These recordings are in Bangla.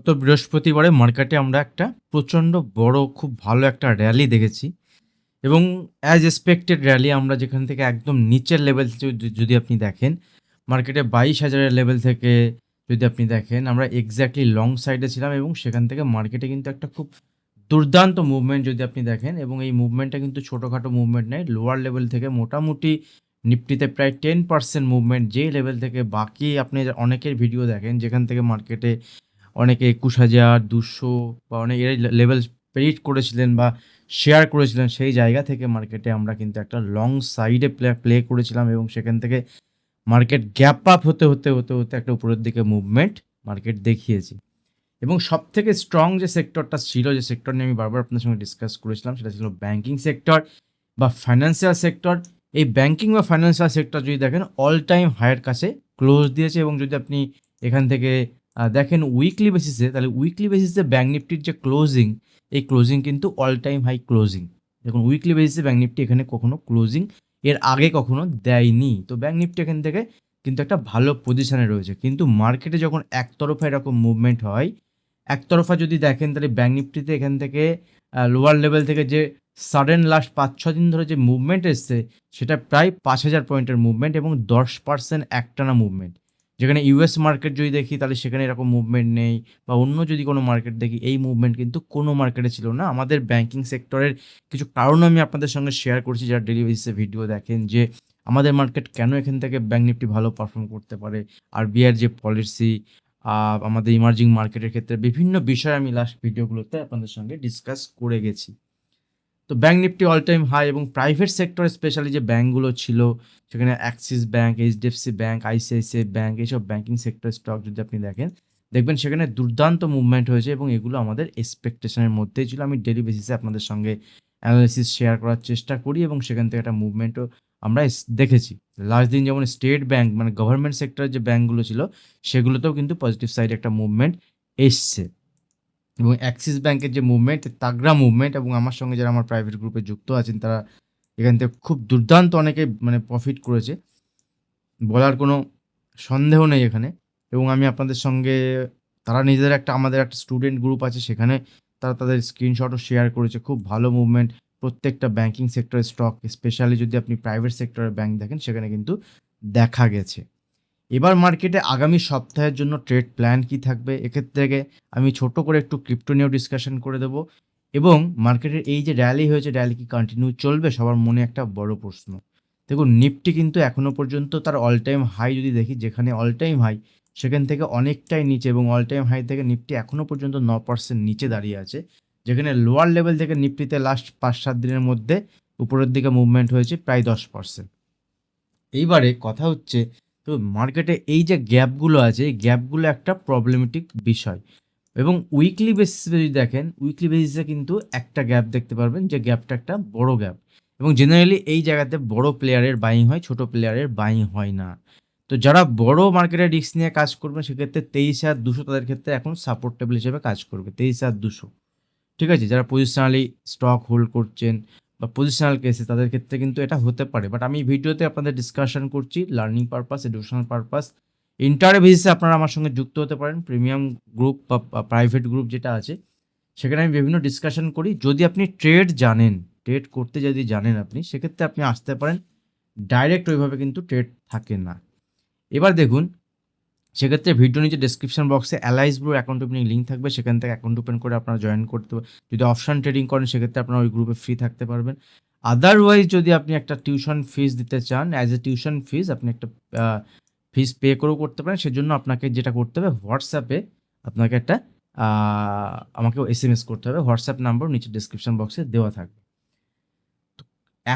গত বৃহস্পতিবারে মার্কেটে আমরা একটা প্রচণ্ড বড়, খুব ভালো একটা র্যালি দেখেছি এবং অ্যাজ এক্সপেক্টেড র্যালি আমরা যেখান থেকে একদম নিচের লেভেল যদি আপনি দেখেন, মার্কেটে বাইশ হাজারের লেভেল থেকে যদি আপনি দেখেন, আমরা এক্স্যাক্টলি লং সাইডে ছিলাম এবং সেখান থেকে মার্কেটে কিন্তু একটা খুব দুর্দান্ত মুভমেন্ট যদি আপনি দেখেন এবং এই মুভমেন্টটা কিন্তু ছোটোখাটো মুভমেন্ট নেই লোয়ার লেভেল থেকে মোটামুটি নিফটিতে প্রায় টেন পার্সেন্ট মুভমেন্ট যে লেভেল থেকে বাকি আপনি অনেকের ভিডিও দেখেন, যেখান থেকে মার্কেটে অনেকে একুশ হাজার, দুশো বা অনেক লেভেল প্রেডিট করেছিলেন বা শেয়ার করেছিলেন সেই জায়গা থেকে মার্কেটে আমরা কিন্তু একটা লং সাইডে প্লে প্লে করেছিলাম এবং সেখান থেকে মার্কেট গ্যাপ আপ হতে হতে হতে হতে একটা উপরের দিকে মুভমেন্ট মার্কেট দেখিয়েছি। এবং সব থেকে স্ট্রং যে সেক্টরটা ছিল, যে সেক্টর নিয়ে আমি বারবার আপনার সঙ্গে ডিসকাস করেছিলাম, সেটা ছিল ব্যাঙ্কিং সেক্টর বা ফাইন্যান্সিয়াল সেক্টর এই ব্যাঙ্কিং বা ফাইন্যান্সিয়াল সেক্টর যদি দেখেন অল টাইম হায়ার কাছে ক্লোজ দিয়েছে এবং যদি আপনি এখান থেকে দেখেন উইকলি বেসিসে তাহলে উইকলি বেসিসে ব্যাঙ্ক নিফটির যে ক্লোজিং এই ক্লোজিং কিন্তু অল টাইম হাই ক্লোজিং দেখুন উইকলি বেসিসে ব্যাঙ্ক নিফটি এখানে কখনো ক্লোজিং এর আগে কখনো দেয়নি। তো ব্যাঙ্ক নিফটি এখান থেকে কিন্তু একটা ভালো পজিশনে রয়েছে। কিন্তু মার্কেটে যখন একতরফা এরকম মুভমেন্ট হয়, একতরফা যদি দেখেন, তাহলে ব্যাঙ্ক নিফটিতে এখান থেকে লোয়ার লেভেল থেকে যে সাডেন লাস্ট পাঁচ ছ দিন ধরে যে মুভমেন্ট এসছে, সেটা প্রায় পাঁচ হাজার পয়েন্টের মুভমেন্ট এবং দশ পার্সেন্ট একটানা মুভমেন্ট যেখানে ইউএস মার্কেট যদি দেখি, তাহলে সেখানে এরকম মুভমেন্ট নেই বা অন্য যদি কোনো মার্কেট দেখি, এই মুভমেন্ট কিন্তু কোনো মার্কেটে ছিল না। আমাদের ব্যাংকিং সেক্টরের কিছু কারণ আমি আপনাদের সঙ্গে শেয়ার করছি। যারা ডেলি বেসিসে ভিডিও দেখেন যে, আমাদের মার্কেট কেন এখান থেকে ব্যাঙ্ক নিফটি ভালো পারফর্ম করতে পারে? আর বিআর যে পলিসি আমাদের ইমার্জিং মার্কেটের ক্ষেত্রে বিভিন্ন বিষয় আমি লাস্ট ভিডিওগুলোতে আপনাদের সঙ্গে ডিসকাস করে গেছি। তো bank Nifty all time high এবং প্রাইভেট সেক্টর স্পেশালি যে ব্যাঙ্কগুলো ছিল, সেখানে Axis bank HDFC bank ICICI bank এইসব ব্যাঙ্কিং সেক্টর স্টক যদি আপনি দেখেন, দেখবেন সেখানে দুর্দান্ত মুভমেন্ট হয়েছে এবং এগুলো আমাদের এক্সপেকটেশনের মধ্যেই ছিল। আমি ডেলি বেসিসে আপনাদের সঙ্গে অ্যানালিসিস শেয়ার করার চেষ্টা করি এবং সেখান থেকে একটা মুভমেন্টও আমরা দেখেছি। লাস্ট দিন যেমন স্টেট ব্যাঙ্ক মানে গভর্নমেন্ট সেক্টরের যে ব্যাঙ্কগুলো ছিল, সেগুলোতেও কিন্তু পজিটিভ সাইডে একটা মুভমেন্ট এসছে। এবং অ্যাক্সিস ব্যাংকের যে মুভমেন্ট তাগড়া মুভমেন্ট এবং আমার সঙ্গে যারা আমার প্রাইভেট গ্রুপে যুক্ত আছেন, তারা এখান থেকে খুব দুর্দান্ত অনেকে মানে প্রফিট করেছে। বলার কোনো সন্দেহ নেই এখানে। এবং আমি আপনাদের সঙ্গে, তারা নিজেদের একটা, আমাদের একটা স্টুডেন্ট গ্রুপ আছে, সেখানে তারা তাদের স্ক্রিনশটও শেয়ার করেছে। খুব ভালো মুভমেন্ট প্রত্যেকটা ব্যাংকিং সেক্টরের স্টক স্পেশালি যদি আপনি প্রাইভেট সেক্টরের ব্যাংক দেখেন, সেখানে কিন্তু দেখা গেছে। এবার মার্কেটে আগামী সপ্তাহের জন্য ট্রেড প্ল্যান কি থাকবে? এক্ষেত্রে আমি ছোট করে একটু ক্রিপ্টো নিয়েও ডিসকাশন করে দেব। এবং মার্কেটের এই যে র্যালি হয়েছে র্যালি কি কন্টিনিউ চলবে? সবার মনে একটা বড় প্রশ্ন। দেখুন, নিফটি কিন্তু এখনও পর্যন্ত তার অল টাইম হাই যদি দেখি, যেখানে অল টাইম হাই সেখান থেকে অনেকটাই নিচে এবং অল টাইম হাই থেকে নিফটি এখনও পর্যন্ত ন পার্সেন্ট নিচে দাঁড়িয়ে আছে। যেখানে লোয়ার লেভেল থেকে নিফটিতে লাস্ট পাঁচ সাত দিনের মধ্যে উপরের দিকে মুভমেন্ট হয়েছে প্রায় দশ পার্সেন্ট এইবারে কথা হচ্ছে তো মার্কেটে এই যে গ্যাপগুলো আছে, এই গ্যাপগুলো একটা প্রবলেমেটিক বিষয়। এবং উইকলি বেসিসে যদি দেখেন উইকলি বেসিসে কিন্তু একটা গ্যাপ দেখতে পারবেন যে গ্যাপটা একটা বড় গ্যাপ এবং জেনারেলি এই জায়গাতে বড় প্লেয়ারের বাইং হয়, ছোট প্লেয়ারের বাইং হয় না। তো যারা বড় মার্কেটে রিস্ক নিয়ে কাজ করবেন সেক্ষেত্রে তেইশ হাজার দুশো তাদের ক্ষেত্রে এখন সাপোর্টেবল হিসেবে কাজ করবে, তেইশ হাজার দুশো। ঠিক আছে? যারা পজিশনালি স্টক হোল্ড করছেন বা পজিশনাল কেসে তাদের ক্ষেত্রে কিন্তু এটা হতে পারে। বাট আমি ভিডিওতে আপনাদের ডিসকাশন করছি লার্নিং পারপাস এডুকেশনাল পারপাস ইন্টারে বেসিসে আপনারা আমার সঙ্গে যুক্ত হতে পারেন প্রিমিয়াম গ্রুপ বা প্রাইভেট গ্রুপ যেটা আছে। সেখানে আমি বিভিন্ন ডিসকাশন করি। যদি আপনি ট্রেড জানেন ট্রেড করতে যদি জানেন আপনি, সেক্ষেত্রে আপনি আসতে পারেন। ডাইরেক্ট ওইভাবে কিন্তু ট্রেড থাকে না। এবার দেখুন সেক্ষেত্রে ভিডিও নিচে ডেসক্রিপশন বক্সে Alice Blue account opening link থাকবে, সেখান থেকে অ্যাকাউন্ট ওপেন করে আপনারা জয়েন করতে যদি অপশন ট্রেডিং করেন, সেক্ষেত্রে আপনারা ওই গ্রুপে ফ্রি থাকতে পারবেন। আদারওয়াইজ যদি আপনি একটা টিউশন ফিস দিতে চান অ্যাজ এ টিউশন ফিস আপনি একটা ফিস পে করেও করতে পারেন। সেজন্য আপনাকে যেটা করতে হবে হোয়াটসঅ্যাপে আপনাকে একটা আমাকে এস করতে হবে। হোয়াটসঅ্যাপ নাম্বার নিচে ডিসক্রিপশন বক্সে দেওয়া থাকবে।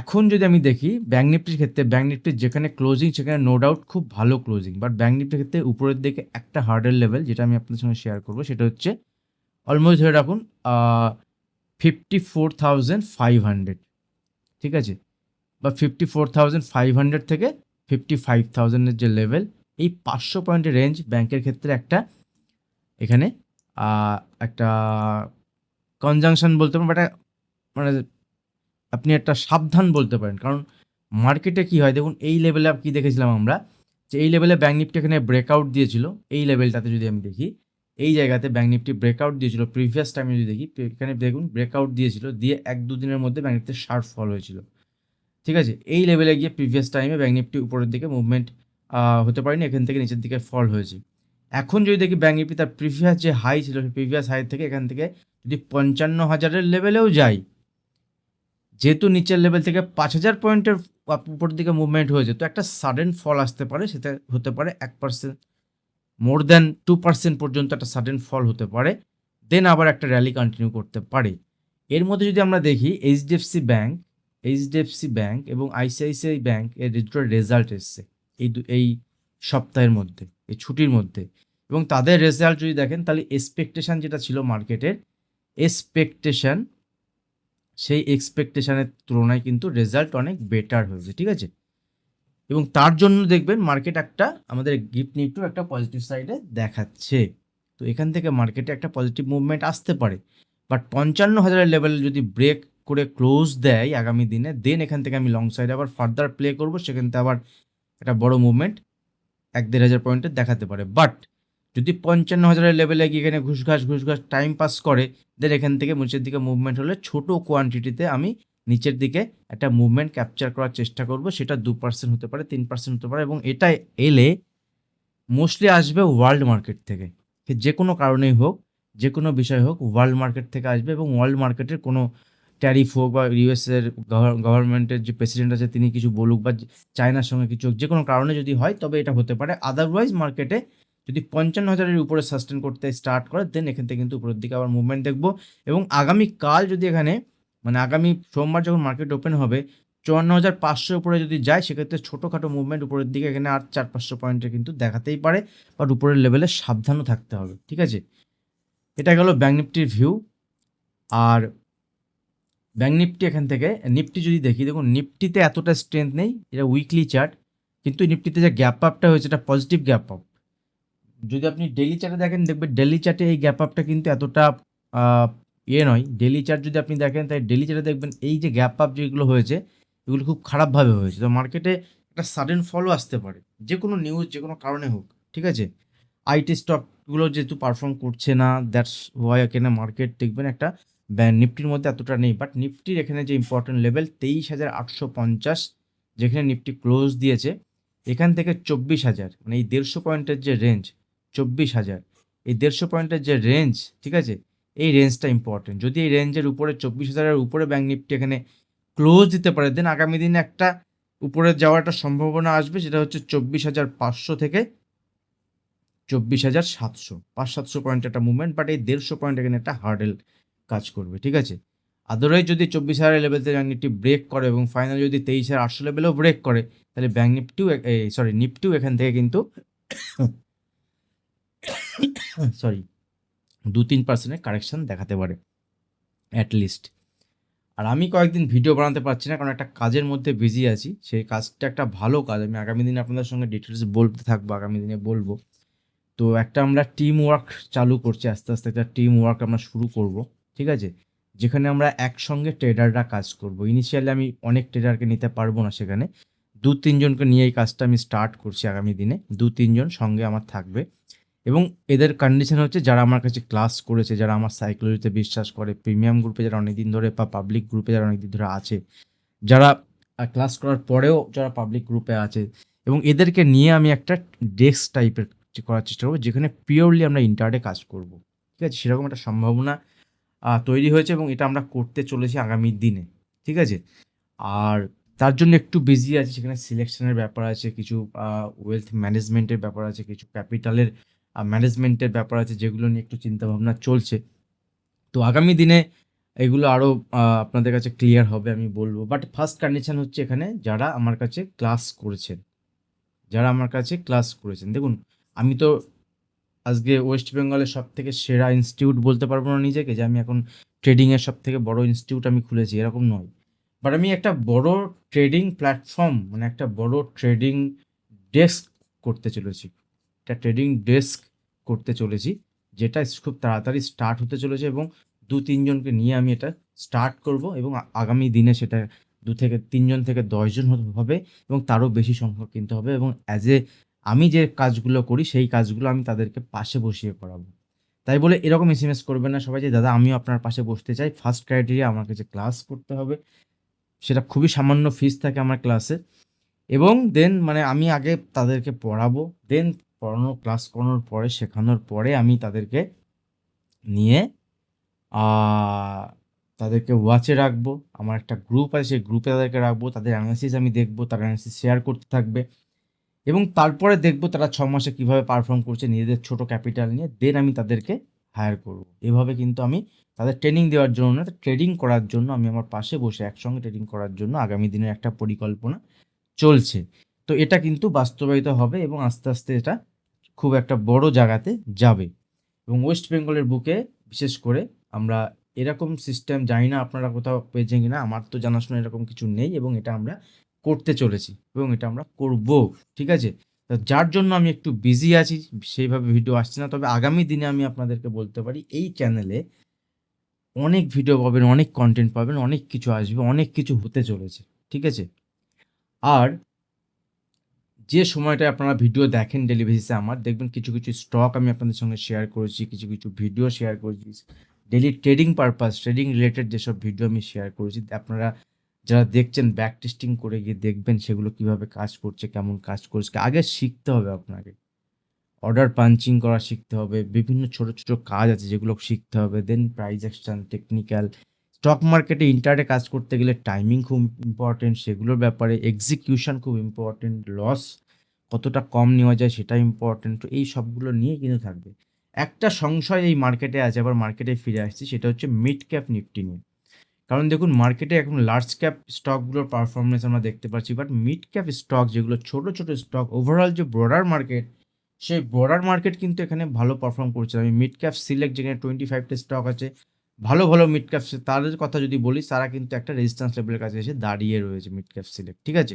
এখন যদি আমি দেখি ব্যাঙ্ক নিফটির ক্ষেত্রে ব্যাঙ্ক নিফটির যেখানে ক্লোজিং সেখানে নো ডাউট খুব ভালো ক্লোজিং বাট ব্যাঙ্ক নিফটির ক্ষেত্রে উপরের দিকে একটা হার্ডের লেভেল যেটা আমি আপনাদের সঙ্গে শেয়ার করব, সেটা হচ্ছে অলমোস্ট ধরে রাখুন fifty four thousand five hundred ঠিক আছে? বা fifty four thousand five hundred থেকে ফিফটি ফাইভ থাউজেন্ডের যে লেভেল এই পাঁচশো পয়েন্টের রেঞ্জ ব্যাংকের ক্ষেত্রে একটা, এখানে একটা কনজাংশন বলতে পারেন বা একটা মানে আপনি একটা সাবধান বলতে পারেন। কারণ মার্কেটে কি হয়? দেখুন, এই লেভেলে কি দেখেছিলাম আমরা? যে এই লেভেলে ব্যাঙ্ক নিফটি এখানে ব্রেকআউট দিয়েছিল। এই লেভেলটাতে যদি আমি দেখি, এই জায়গাতে ব্যাঙ্ক নিফটি ব্রেকআউট দিয়েছিল। প্রিভিয়াস টাইমে যদি দেখি, এখানে দেখুন ব্রেকআউট দিয়েছিল। দিয়ে এক দুদিনের মধ্যে ব্যাঙ্ক নিফটির শার্প ফল হয়েছিল। ঠিক আছে? এই লেভেলে গিয়ে প্রিভিয়াস টাইমে ব্যাঙ্ক নিফটি উপরের দিকে মুভমেন্ট হতে পারেনি। এখান থেকে নিচের দিকে ফল হয়েছে। এখন যদি দেখি ব্যাঙ্ক নিফটি তার প্রিভিয়াস যে হাই ছিল, সেই প্রিভিয়াস হাই থেকে এখান থেকে যদি পঞ্চান্ন হাজারের লেভেলেও যাই যেহেতু নিচের লেভেল থেকে পাঁচ হাজার পয়েন্টের উপর দিকে মুভমেন্ট হয়েছে, তো একটা সাডেন ফল আসতে পারে, সেটা হতে পারে এক percent more than two percent পর্যন্ত একটা সাডেন ফল হতে পারে দেন আবার একটা র্যালি কন্টিনিউ করতে পারে। এর মধ্যে যদি আমরা দেখি এইচডিএফসি ব্যাঙ্ক এইচডিএফসি ব্যাঙ্ক এবং আইসিআইসিআই ব্যাঙ্ক এর দুটো রেজাল্ট এসছে, এই এই সপ্তাহের মধ্যে, এই ছুটির মধ্যে। এবং তাদের রেজাল্ট যদি দেখেন, তাহলে এক্সপেকটেশন যেটা ছিল মার্কেটের এক্সপেকটেশন সেই এক্সপেকটেশনের তুলনায় কিন্তু রেজাল্ট অনেক বেটার হয়েছে, ঠিক আছে? এবং তার জন্য দেখবেন মার্কেট একটা আমাদের গিফট নিফটিও একটা পজিটিভ সাইডে দেখাচ্ছে। তো এখান থেকে মার্কেটে একটা পজিটিভ মুভমেন্ট আসতে পারে। বাট পঞ্চান্ন হাজারের লেভেল যদি ব্রেক করে ক্লোজ দেয় আগামী দিনে দেন এখান থেকে আমি লং সাইডে আবার ফার্দার প্লে করব, সেখান থেকে আবার একটা বড় মুভমেন্ট এক দেড় হাজার পয়েন্টে দেখাতে পারে। বাট যদি পঞ্চান্ন হাজারের লেভেলে গিয়ে এখানে ঘুষঘাস ঘুষঘাস টাইম পাস করে দেন এখান থেকে নিচের দিকে মুভমেন্ট হলে ছোট কোয়ান্টিটিতে আমি নিচের দিকে একটা মুভমেন্ট ক্যাপচার করার চেষ্টা করব। সেটা দু পার্সেন্ট হতে পারে, তিন পার্সেন্ট হতে পারে এবং এটা এলে মোস্টলি আসবে ওয়ার্ল্ড মার্কেট থেকে। যে কোনো কারণেই হোক, যে কোনো বিষয় হোক ওয়ার্ল্ড মার্কেট থেকে আসবে এবং ওয়ার্ল্ড মার্কেটের কোনো ট্যারিফ হোক বা ইউএসের গভর্নমেন্টের যে প্রেসিডেন্ট আছে, তিনি কিছু বলুক বা চায়নার সঙ্গে কিছু হোক, যে কোনো কারণে যদি হয়, তবে এটা হতে পারে। আদারওয়াইজ মার্কেটে যদি পঞ্চান্ন হাজারের উপরে সাস্টেন করতে স্টার্ট করে দেন এখান থেকে কিন্তু উপরের দিকে আবার মুভমেন্ট দেখব। এবং আগামী কাল যদি এখানে মানে আগামী সোমবার যখন মার্কেট ওপেন হবে, চুয়ান্ন হাজার পাঁচশোর উপরে যদি যায়, সেক্ষেত্রে ছোটোখাটো মুভমেন্ট উপরের দিকে এখানে আর চার পাঁচশো পয়েন্টের কিন্তু দেখাতেই পারে বাট উপরের লেভেলে সাবধানও থাকতে হবে, ঠিক আছে? এটা গেল ব্যাঙ্ক নিফটির ভিউ আর ব্যাঙ্ক নিফটি এখান থেকে নিফটি যদি দেখি, দেখুন নিফটিতে এতটা স্ট্রেংথ নেই, এটা উইকলি চার্ট কিন্তু নিফটিতে যে গ্যাপ আপটা হয়েছে, এটা পজিটিভ গ্যাপ আপ যদি আপনি ডেলি চার্টে দেখেন, দেখবেন ডেলি চার্টে এই গ্যাপ আপটা কিন্তু এতটা ইয়ে নয়। ডেলি চার্ট যদি আপনি দেখেন, তাই ডেলি চার্টে দেখবেন এই যে গ্যাপ আপ যেগুলো হয়েছে, এগুলো খুব খারাপভাবে হয়েছে। তো মার্কেটে একটা সাডেন ফলও আসতে পারে। যে কোনো নিউজ যে কোনো কারণে হোক, ঠিক আছে? আইটি স্টকগুলো যেহেতু পারফর্ম করছে না দ্যাটস ওয়াই এখানে মার্কেট দেখবেন একটা নিফটির মধ্যে এতটা নেই। বাট নিফটির এখানে যে ইম্পর্টেন্ট লেভেল তেইশ হাজার আটশো পঞ্চাশ, যেখানে নিফটি ক্লোজ দিয়েছে, এখান থেকে চব্বিশ হাজার মানে এই দেড়শো পয়েন্টের যে রেঞ্জ চব্বিশ হাজার। এই দেড়শো পয়েন্টের যে রেঞ্জ ঠিক আছে? এই রেঞ্জটা ইম্পর্টেন্ট যদি এই রেঞ্জের উপরে চব্বিশ হাজারের উপরে ব্যাঙ্ক নিফটি এখানে ক্লোজ দিতে পারে দেন আগামী দিনে একটা উপরে যাওয়ার একটা সম্ভাবনা আসবে, সেটা হচ্ছে চব্বিশ হাজার পাঁচশো থেকে চব্বিশ হাজার সাতশো। পাঁচ সাতশো পয়েন্ট একটা মুভমেন্ট বাট এই দেড়শো পয়েন্ট এখানে একটা হার্ডেল কাজ করবে, ঠিক আছে? আদারওয়াইজ যদি চব্বিশ হাজার লেভেলতে ব্যাঙ্ক নিফটি ব্রেক করে এবং ফাইনাল যদি তেইশ হাজার আটশো লেভেলেও ব্রেক করে, তাহলে ব্যাঙ্ক নিফটিও সরি নিফটিও এখান থেকে কিন্তু সরি দু তিন পার্সেন্টের কারেকশন দেখাতে পারে অ্যাট লিস্ট আর আমি কয়েকদিন ভিডিও বানাতে পারছি না, কারণ একটা কাজের মধ্যে বিজি আছি। সেই কাজটা একটা ভালো কাজ। আমি আগামী দিনে আপনাদের সঙ্গে ডিটেলস বলতে থাকব, আগামী দিনে বলব। তো একটা আমরা টিম ওয়ার্ক চালু করছি, আস্তে আস্তে একটা টিম ওয়ার্ক আমরা শুরু করব, ঠিক আছে? যেখানে আমরা একসঙ্গে ট্রেডাররা কাজ করব। ইনিশিয়ালি আমি অনেক ট্রেডারকে নিতে পারব না সেখানে। দু তিনজনকে নিয়ে এই কাজটা আমি স্টার্ট করছি আগামী দিনে। দু তিনজন সঙ্গে আমার থাকবে। এবং এদের কন্ডিশন হচ্ছে যারা আমার কাছে ক্লাস করেছে, যারা আমার সাইকোলজিতে বিশ্বাস করে প্রিমিয়াম গ্রুপে যারা অনেকদিন ধরে বা পাবলিক গ্রুপে যারা অনেকদিন ধরে আছে, যারা ক্লাস করার পরেও যারা পাবলিক গ্রুপে আছে এবং এদেরকে নিয়ে আমি একটা ডেস্ক টাইপের করার চেষ্টা করব, যেখানে পিওরলি আমরা ইন্টারডে কাজ করব। ঠিক আছে? সেরকম একটা সম্ভাবনা তৈরি হয়েছে এবং এটা আমরা করতে চলেছি আগামী দিনে। ঠিক আছে? আর তার জন্য একটু বিজি আছে, সেখানে সিলেকশনের ব্যাপার আছে, কিছু ওয়েলথ ম্যানেজমেন্টের ব্যাপার আছে, কিছু ক্যাপিটালের ম্যানেজমেন্টের ব্যাপার আছে, যেগুলো নিয়ে একটু চিন্তাভাবনা চলছে। তো আগামী দিনে এগুলো আরও আপনাদের কাছে ক্লিয়ার হবে আমি বলব। বাট ফার্স্ট কন্ডিশন হচ্ছে এখানে যারা আমার কাছে ক্লাস করেছেন। যারা আমার কাছে ক্লাস করেছেন। দেখুন, আমি তো আজকে ওয়েস্ট বেঙ্গলের সব থেকে সেরা ইনস্টিটিউট বলতে পারব না নিজেকে, যে আমি এখন ট্রেডিংয়ের সব থেকে বড় ইনস্টিটিউট আমি খুলেছি, এরকম নয়। বাট আমি একটা বড় ট্রেডিং প্ল্যাটফর্ম মানে একটা বড় ট্রেডিং ডেস্ক করতে চলেছি। একটা ট্রেডিং ডেস্ক করতে চলেছি, যেটা খুব তাড়াতাড়ি স্টার্ট হতে চলেছে এবং দু তিনজনকে নিয়ে আমি এটা স্টার্ট করব এবং আগামী দিনে সেটা দু থেকে তিনজন থেকে দশজন হবে এবং তারও বেশি সংখ্যক কিনতে হবে এবং অ্যাজ এ আমি যে কাজগুলো করি সেই কাজগুলো আমি তাদেরকে পাশে বসিয়ে করাবো তাই বলে এরকম এস এম এস করবেন না সবাই যে, দাদা, আমিও আপনার পাশে বসতে চাই। ফার্স্ট ক্রাইটেরিয়া আমার কাছে ক্লাস করতে হবে। সেটা খুবই সামান্য ফিস থাকে আমার ক্লাসে এবং দেন মানে আমি আগে তাদেরকে পড়াবো। দেন পড়ানো ক্লাস করানোর পরে, শেখানোর পরে আমি তাদেরকে নিয়ে তাদেরকে ওয়াচে রাখব। আমার একটা গ্রুপ আছে, সেই গ্রুপে তাদেরকে রাখব। তাদের অ্যানালিসিস আমি দেখব, তার অ্যানালিসিস শেয়ার করতে থাকবে। এবং তারপরে দেখব তারা ছ মাসে কীভাবে পারফর্ম করছে, নিজেদের ছোট ক্যাপিটাল নিয়ে। দেন আমি তাদেরকে হায়ার করব। এভাবে কিন্তু আমি তাদের ট্রেনিং দেওয়ার জন্য না ট্রেডিং করার জন্য আমি আমার পাশে বসে একসঙ্গে ট্রেডিং করার জন্য আগামী দিনের একটা পরিকল্পনা চলছে। তো এটা কিন্তু বাস্তবায়িত হবে এবং আস্তে আস্তে এটা খুব একটা বড় জায়গাতে যাবে। এবং ওয়েস্ট বেঙ্গলের বুকে বিশেষ করে আমরা এরকম সিস্টেম জানি না আপনারা কোথাও পেয়েছেন কিনা, আমার তো জানাশোনা এরকম কিছু নেই এবং এটা আমরা করতে চলেছি এবং এটা আমরা করব, ঠিক আছে? যার জন্য আমি একটু বিজি আছি, সেইভাবে ভিডিও আসছে না, তবে আগামী দিনে আমি আপনাদেরকে বলতে পারি, এই চ্যানেলে অনেক ভিডিও পাবেন, অনেক কন্টেন্ট পাবেন, অনেক কিছু আসবে, অনেক কিছু হতে চলেছে, ঠিক আছে? আর যে সময়টায় আপনারা ভিডিও দেখেন ডেলি বেসিসে আমার, দেখবেন কিছু কিছু স্টক আমি আপনাদের সঙ্গে শেয়ার করেছি, কিছু কিছু ভিডিও শেয়ার করেছি। Daily trading purpose trading related যেসব ভিডিও আমি শেয়ার করেছি, আপনারা যারা দেখছেন ব্যাক টেস্টিং করে গিয়ে দেখবেন সেগুলো কীভাবে কাজ করছে, কেমন কাজ করছে, আগে শিখতে হবে আপনাকে। অর্ডার পাঞ্চিং করা শিখতে হবে, বিভিন্ন ছোট ছোট কাজ আছে যেগুলো শিখতে হবে then price action technical stock মার্কেটে ইন্টারে কাজ করতে গেলে টাইমিং খুব ইম্পর্টেন্ট সেগুলোর ব্যাপারে এক্সিকিউশন খুব ইম্পর্টেন্ট লস কতটা কম নেওয়া যায় সেটা ইম্পর্টেন্ট তো এই সবগুলো নিয়ে কিন্তু থাকবে। একটা সংশয় এই মার্কেটে আছে, আবার মার্কেটে ফিরে আসছি, সেটা হচ্ছে মিড ক্যাপ নিফটি নিয়ে। কারণ দেখুন মার্কেটে এখন লার্জ ক্যাপ স্টকগুলোর পারফরমেন্স আমরা দেখতে পাচ্ছি বাট মিড ক্যাপ স্টক যেগুলো ছোট ছোট স্টক ওভারঅল যে ব্রডার মার্কেট সেই ব্রডার মার্কেট কিন্তু এখানে ভালো পারফর্ম করছে। আমি মিড ক্যাপ সিলেক্ট যেখানে টোয়েন্টি ফাইভটা স্টক আছে ভালো ভালো মিড ক্যাপ তাদের কথা যদি বলি তারা কিন্তু একটা রেজিস্ট্যান্স লেভেলের কাছে এসে দাঁড়িয়ে রয়েছে মিড ক্যাপ সিলেক্ট ঠিক আছে?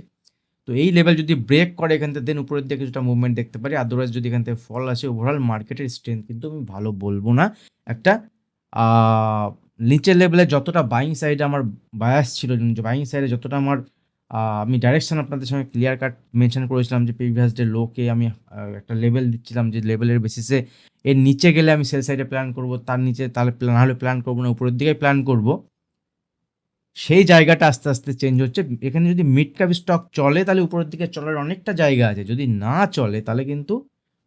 তো এই লেভেল যদি ব্রেক করে এখান থেকে দেন উপরের দিকে কিছুটা মুভমেন্ট দেখতে পারি। আদারওয়াইজ যদি এখান থেকে ফল আসে ওভারঅল মার্কেটের স্ট্রেংথ কিন্তু আমি ভালো বলব না। একটা নিচের লেভেলে যতটা বাইং সাইডে আমার বায়াস ছিল বাইং সাইডে যতটা আমার আমি ডাইরেকশন আপনাদের সঙ্গে ক্লিয়ার কাট মেনশন করেছিলাম যে প্রিভিয়াস ডে লোকে আমি একটা লেভেল দিচ্ছিলাম যে লেভেলের বেসিসে এর নিচে গেলে আমি সেল সাইডে প্ল্যান করব, তার নিচে তাহলে প্ল্যান হলে প্ল্যান করব না, উপরের দিকে প্ল্যান করব। সেই জায়গাটা আস্তে আস্তে চেঞ্জ হচ্ছে। এখানে যদি মিড ক্যাপ স্টক চলে, তাহলে উপরের দিকে চলার অনেকটা জায়গা আছে। যদি না চলে, তাহলে কিন্তু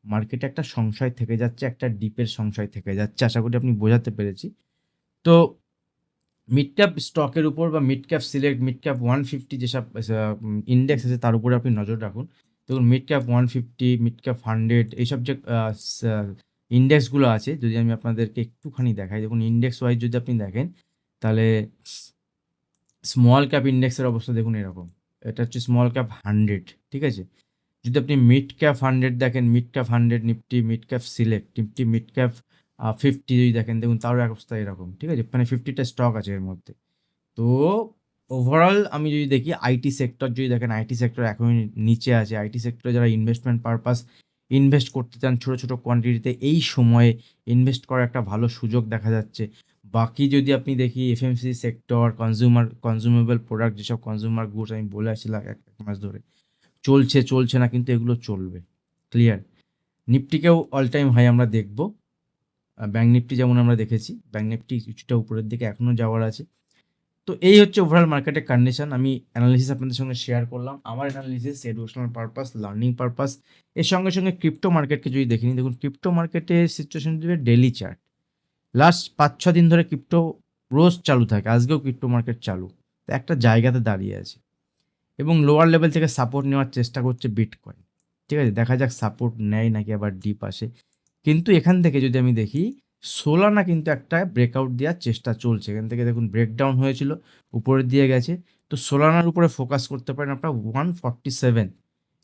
মার্কেটে একটা সংশয় থেকে যাচ্ছে, একটা ডিপের সংশয় থেকে যাচ্ছে। আশা করি আপনি বোঝাতে পেরেছি। তো মিড ক্যাপ স্টকের উপর বা mid cap select mid cap one fifty যেসব ইন্ডেক্স আছে তার উপরে আপনি নজর রাখুন। দেখুন mid cap one fifty mid cap hundred এইসব যে ইন্ডেক্সগুলো আছে, যদি আমি আপনাদেরকে একটুখানি দেখাই, দেখুন ইন্ডেক্স ওয়াইজ যদি আপনি দেখেন, তাহলে স্মল ক্যাপ ইন্ডেক্সের অবস্থা দেখুন এরকম। এটা হচ্ছে স্মল ক্যাপ হান্ড্রেড ঠিক আছে? যদি আপনি মিড ক্যাপ হান্ড্রেড দেখেন mid cap hundred Nifty mid cap select Nifty mid cap fifty যদি দেখেন, দেখুন তারও এক অবস্থা এরকম, ঠিক আছে? মানে ফিফটিটা স্টক আছে এর মধ্যে। তো ওভারঅল আমি যদি দেখি আইটি সেক্টর যদি দেখেন আইটি সেক্টর এখনই নিচে আছে। আইটি সেক্টরে যারা ইনভেস্টমেন্ট পারপাস ইনভেস্ট করতে চান ছোটো ছোটো কোয়ান্টিটিতে এই সময়ে ইনভেস্ট করার একটা ভালো সুযোগ দেখা যাচ্ছে। বাকি যদি আপনি দেখি FMC sector consumer consumable product যেসব কনজিউমার গুডস আমি বলে আসছিলাম এক এক মাস ধরে, চলছে চলছে না, কিন্তু এগুলো চলবে ক্লিয়ার নিফটিকেও অল টাইম হাই আমরা দেখব। ব্যাঙ্ক নিফটি যেমন আমরা দেখেছি ব্যাঙ্ক নিফটি কিছুটা উপরের দিকে এখনও যাওয়ার আছে। তো এই হচ্ছে ওভারঅল মার্কেটের কন্ডিশন আমি অ্যানালিসিস আপনাদের সঙ্গে শেয়ার করলাম। আমার analysis educational purpose learning purpose এর সঙ্গে সঙ্গে ক্রিপ্টো মার্কেটকে যদি দেখে নিই দেখুন ক্রিপ্টো মার্কেটের সিচুয়েশন যদি ডেলি চার্ট লাস্ট পাঁচ, ছ দিন ধরে ক্রিপ্টো রোজ চালু থাকে, আজকেও ক্রিপ্টো মার্কেট চালু। তো একটা জায়গাতে দাঁড়িয়ে আছে। এবং লোয়ার লেভেল থেকে সাপোর্ট নেওয়ার চেষ্টা করছে বিটকয়েন ঠিক আছে? দেখা যাক সাপোর্ট নেয় নাকি আবার ডিপ আসে। কিন্তু এখান থেকে যদি আমি দেখি সোলানা কিন্তু একটা ব্রেকআউট দেওয়ার চেষ্টা চলছে। এখান থেকে দেখুন ব্রেকডাউন হয়েছিল, উপরের দিয়ে গেছে। তো সোলানার উপরে ফোকাস করতে পারেন আপনার ওয়ান ফর্টি সেভেন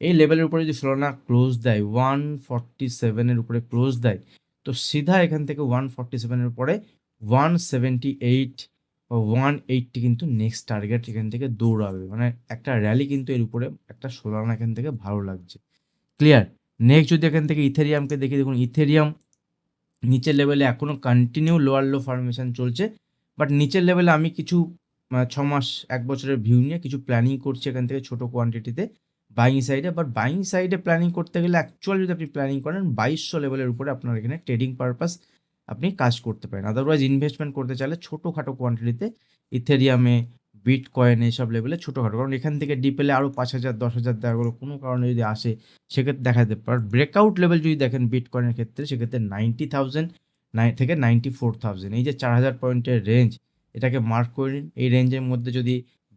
এই লেভেলের উপরে যদি সোলানা ক্লোজ দেয় ওয়ান ফর্টি সেভেনের উপরে ক্লোজ দেয়, তো সিধা এখান থেকে ওয়ান ফর্টি সেভেনের পরে ওয়ান সেভেন্টি এইট বা ওয়ান এইটটি কিন্তু নেক্সট টার্গেট এখান থেকে দৌড়াবে। মানে একটা র্যালি কিন্তু এর উপরে, একটা সোলানা এখান থেকে ভালো লাগছে। ক্লিয়ার নেক্সট যদি এখান থেকে ইথেরিয়ামকে দেখি, দেখুন, ইথেরিয়াম নিচের লেভেলে এখনও কন্টিনিউ লোয়ার লো ফরমেশন চলছে বাট নিচের লেভেলে আমি কিছু ছ মাস, এক বছরের ভিউ নিয়ে কিছু প্ল্যানিং করছি এখান থেকে ছোটো কোয়ান্টিটিতে বাইং সাইডে বাট বাইং সাইডে প্ল্যানিং করতে গেলে অ্যাকচুয়াল যদি আপনি প্ল্যানিং করেন, বাইশশো লেভেলের উপরে আপনার এখানে ট্রেডিং পারপাস আপনি কাজ করতে পারেন। আদারওয়াইজ ইনভেস্টমেন্ট করতে চাইলে ছোটোখাটো কোয়ান্টিটিতে ইথেরিয়ামে বিট কয়েন এইসব লেভেলে ছোটোখাটো কারণ এখান থেকে ডিপেলে আরও পাঁচ হাজার, দশ হাজার দেখা গেলো কোনো কারণে যদি আসে, সেক্ষেত্রে দেখা যেতে পারে। ব্রেকআউট লেভেল যদি দেখেন বিট কয়েনের ক্ষেত্রে, সেক্ষেত্রে নাইনটি থাউজেন্ড নাই থেকে নাইনটি ফোর থাউজেন্ড এই যে চার হাজার পয়েন্টের রেঞ্জ এটাকে মার্ক করে নিন। এই রেঞ্জের মধ্যে যদি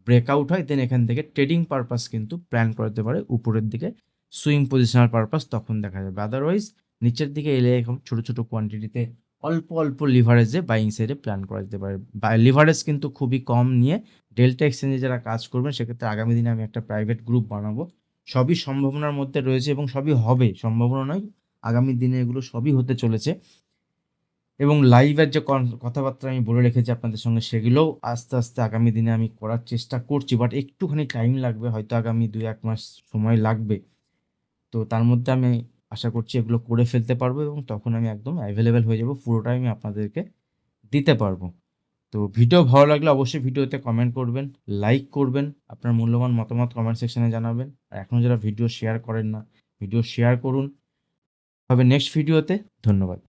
ব্রেকআউট হয় দেন এখান থেকে ট্রেডিং পারপাস কিন্তু প্ল্যান করতে পারে। উপরের দিকে সুইং পজিশনাল পারপাস তখন দেখা যাবে। আদারওয়াইজ নিচের দিকে এলে এরকম ছোটো ছোটো কোয়ান্টিটিতে অল্প অল্প লিভারেজে বাইং সাইডে প্ল্যান করা যেতে পারে। লিভারেজ কিন্তু খুবই কম নিয়ে ডেল্টা এক্সচেঞ্জে যারা কাজ করবেন, সেক্ষেত্রে আগামী দিনে আমি একটা প্রাইভেট গ্রুপ বানাবো। সবই সম্ভাবনার মধ্যে রয়েছে এবং সবই হবে, সম্ভাবনা নয়। আগামী দিনে এগুলো সবই হতে চলেছে। এবং লাইভের যে কথাবার্তা আমি বলে রেখেছি আপনাদের সঙ্গে, সেগুলোও আস্তে আস্তে আগামী দিনে আমি করার চেষ্টা করছি। বাট একটুখানি টাইম লাগবে, হয়তো আগামী দুই, এক মাস সময় লাগবে। তো তার মধ্যে আমি আশা করছি এগুলো করে ফেলতে পারব এবং তখন আমি একদম অ্যাভেলেবেল হয়ে যাব পুরোটাই আমি আপনাদেরকে দিতে পারব। তো ভিডিও ভালো লাগলে অবশ্যই ভিডিওতে কমেন্ট করবেন লাইক করবেন, আপনার মূল্যবান মতামত কমেন্ট সেকশানে জানাবেন। আর এখনও যারা ভিডিও শেয়ার করেন না ভিডিও শেয়ার করুন। হবে নেক্সট ভিডিওতে ধন্যবাদ।